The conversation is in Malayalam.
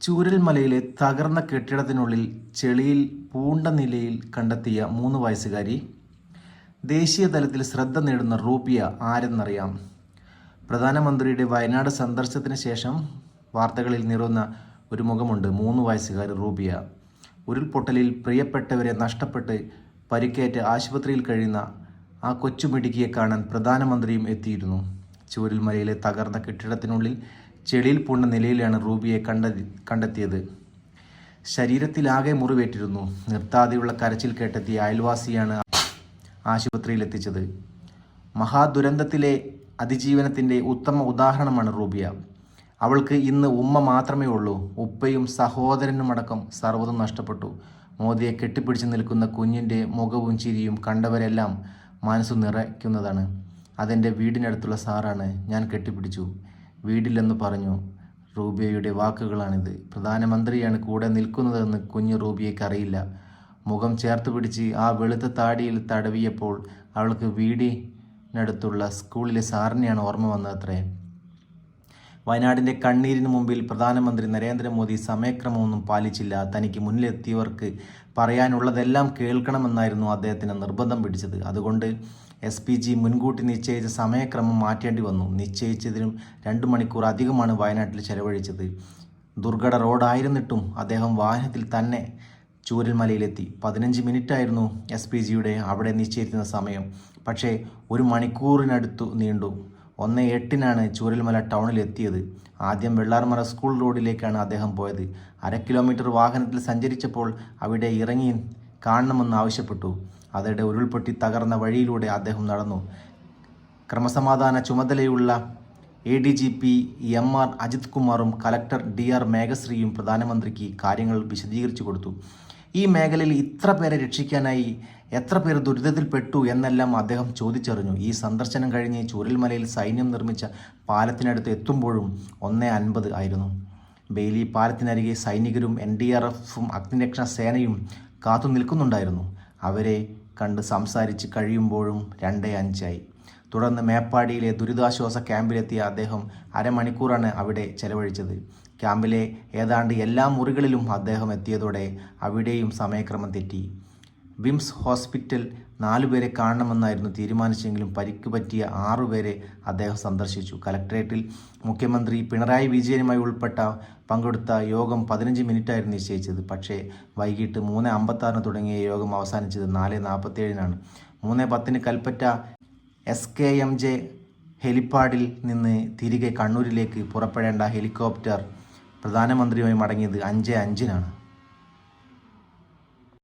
ചൂരൽമലയിലെ തകർന്ന കെട്ടിടത്തിനുള്ളിൽ ചെളിയിൽ പൂണ്ട നിലയിൽ കണ്ടെത്തിയ മൂന്ന് വയസ്സുകാരി ദേശീയ തലത്തിൽ ശ്രദ്ധ നേടുന്ന റൂപിയ ആരെന്നറിയാം. പ്രധാനമന്ത്രിയുടെ വയനാട് സന്ദർശനത്തിന് ശേഷം വാർത്തകളിൽ നിറുന്ന ഒരു മുഖമുണ്ട് മൂന്ന് വയസ്സുകാരി റൂബിയ. ഉരുൾപൊട്ടലിൽ പ്രിയപ്പെട്ടവരെ നഷ്ടപ്പെട്ട് പരിക്കേറ്റ് ആശുപത്രിയിൽ കഴിയുന്ന ആ കൊച്ചുമിടുക്കിയെ കാണാൻ പ്രധാനമന്ത്രിയും എത്തിയിരുന്നു. ചൂരൽമലയിലെ തകർന്ന കെട്ടിടത്തിനുള്ളിൽ ചെളിയിൽ പൂണ്ട നിലയിലാണ് റൂബിയെ കണ്ടെത്തി കണ്ടെത്തിയത്. ശരീരത്തിലാകെ മുറിവേറ്റിരുന്നു. നിർത്താതെയുള്ള കരച്ചിൽ കേട്ടെത്തിയ അയൽവാസിയാണ് ആശുപത്രിയിൽ എത്തിച്ചത് മഹാദുരന്തത്തിലെ അതിജീവനത്തിന്റെ ഉത്തമ ഉദാഹരണമാണ് റൂബിയ. അവൾക്ക് ഇന്ന് ഉമ്മ മാത്രമേ ഉള്ളൂ. ഉപ്പയും സഹോദരനും സഹോദരനുമടക്കം സർവതും നഷ്ടപ്പെട്ടു. മോദിയെ കെട്ടിപ്പിടിച്ച് നിൽക്കുന്ന കുഞ്ഞിന്റെ മുഖവും ചിരിയും കണ്ടവരെല്ലാം മനസ്സു നിറയ്ക്കുന്നതാണ്. അതെന്റെ വീടിനടുത്തുള്ള സാറാണ്. ഞാൻ കെട്ടിപ്പിടിച്ചു. വീടില്ലെന്ന് പറഞ്ഞു. റൂബിയയുടെ വാക്കുകളാണിത്. പ്രധാനമന്ത്രിയാണ് കൂടെ നിൽക്കുന്നതെന്ന് കുഞ്ഞു റൂബിയയ്ക്ക് അറിയില്ല മുഖം ചേർത്ത് പിടിച്ച് ആ വെളുത്ത താടിയിൽ തടവിയപ്പോൾ അവൾക്ക് വീടിനടുത്തുള്ള സ്കൂളിലെ സാറിനെയാണ് ഓർമ്മ വന്നതത്രേ വയനാടിന്റെ കണ്ണീരിന് മുമ്പിൽ പ്രധാനമന്ത്രി നരേന്ദ്രമോദി സമയക്രമമൊന്നും പാലിച്ചില്ല. തനിക്ക് മുന്നിലെത്തിയവർക്ക് പറയാനുള്ളതെല്ലാം കേൾക്കണമെന്നായിരുന്നു അദ്ദേഹത്തിന് നിർബന്ധം പിടിച്ചത്. അതുകൊണ്ട് എസ് പി ജി മുൻകൂട്ടി നിശ്ചയിച്ച സമയക്രമം മാറ്റേണ്ടി വന്നു. നിശ്ചയിച്ചതിനും രണ്ട് മണിക്കൂർ അധികമാണ് വയനാട്ടിൽ ചെലവഴിച്ചത്. ദുർഘട റോഡായിരുന്നിട്ടും അദ്ദേഹം വാഹനത്തിൽ തന്നെ ചൂരൽമലയിലെത്തി. പതിനഞ്ച് മിനിറ്റായിരുന്നു എസ് പി ജിയുടെ അവിടെ നിശ്ചയിക്കുന്ന സമയം. പക്ഷേ ഒരു മണിക്കൂറിനടുത്തു നീണ്ടു. ഒന്ന് എട്ടിനാണ് ചൂരൽമല ടൗണിൽ എത്തിയത്. ആദ്യം വെള്ളാർമറ സ്കൂൾ റോഡിലേക്കാണ് അദ്ദേഹം പോയത്. അര കിലോമീറ്റർ വാഹനത്തിൽ സഞ്ചരിച്ചപ്പോൾ അവിടെ ഇറങ്ങി കാണണമെന്ന് ആവശ്യപ്പെട്ടു. അതിടെ ഉരുൾപൊട്ടി തകർന്ന വഴിയിലൂടെ അദ്ദേഹം നടന്നു. ക്രമസമാധാന ചുമതലയുള്ള A D G P M R Ajith കുമാറും കലക്ടർ ഡി ആർ മേഘശ്രീയും പ്രധാനമന്ത്രിക്ക് കാര്യങ്ങൾ വിശദീകരിച്ചു കൊടുത്തു. ഈ മേഖലയിൽ ഇത്ര പേരെ രക്ഷിക്കാനായി എത്ര പേർ ദുരിതത്തിൽപ്പെട്ടു എന്നെല്ലാം അദ്ദേഹം ചോദിച്ചറിഞ്ഞു. ഈ സന്ദർശനം കഴിഞ്ഞ് ചൂരൽമലയിൽ സൈന്യം നിർമ്മിച്ച പാലത്തിനടുത്ത് എത്തുമ്പോഴും ഒന്നേ അൻപത് ആയിരുന്നു. ബെയിലി പാലത്തിനരികെ സൈനികരും എൻ ഡി ആർ എഫും അഗ്നിരക്ഷാ സേനയും കാത്തു നിൽക്കുന്നുണ്ടായിരുന്നു. അവരെ കണ്ട് സംസാരിച്ച് കഴിയുമ്പോഴും രണ്ടേ അഞ്ചായി. തുടർന്ന് മേപ്പാടിയിലെ ദുരിതാശ്വാസ ക്യാമ്പിലെത്തിയ അദ്ദേഹം അരമണിക്കൂറാണ് അവിടെ ചെലവഴിച്ചത്. ക്യാമ്പിലെ ഏതാണ്ട് എല്ലാ മുറികളിലും അദ്ദേഹം എത്തിയതോടെ അവിടെയും സമയക്രമം തെറ്റി. വിംസ് ഹോസ്പിറ്റൽ നാലുപേരെ കാണണമെന്നായിരുന്നു തീരുമാനിച്ചെങ്കിലും പരിക്ക് പറ്റിയ ആറുപേരെ അദ്ദേഹം സന്ദർശിച്ചു. കലക്ട്രേറ്റിൽ മുഖ്യമന്ത്രി പിണറായി വിജയനുമായി ഉൾപ്പെട്ട പങ്കെടുത്ത യോഗം പതിനഞ്ച് മിനിറ്റായിരുന്നു നിശ്ചയിച്ചത്. പക്ഷേ വൈകിട്ട് മൂന്ന് അമ്പത്താറിന് തുടങ്ങിയ യോഗം അവസാനിച്ചത് നാല് നാൽപ്പത്തേഴിനാണ് മൂന്ന് പത്തിന് Kalpetta S K M J ഹെലിപ്പാഡിൽ നിന്ന് തിരികെ കണ്ണൂരിലേക്ക് പുറപ്പെടേണ്ട ഹെലികോപ്റ്റർ പ്രധാനമന്ത്രിയുമായി മടങ്ങിയത് അഞ്ച് അഞ്ചിനാണ്.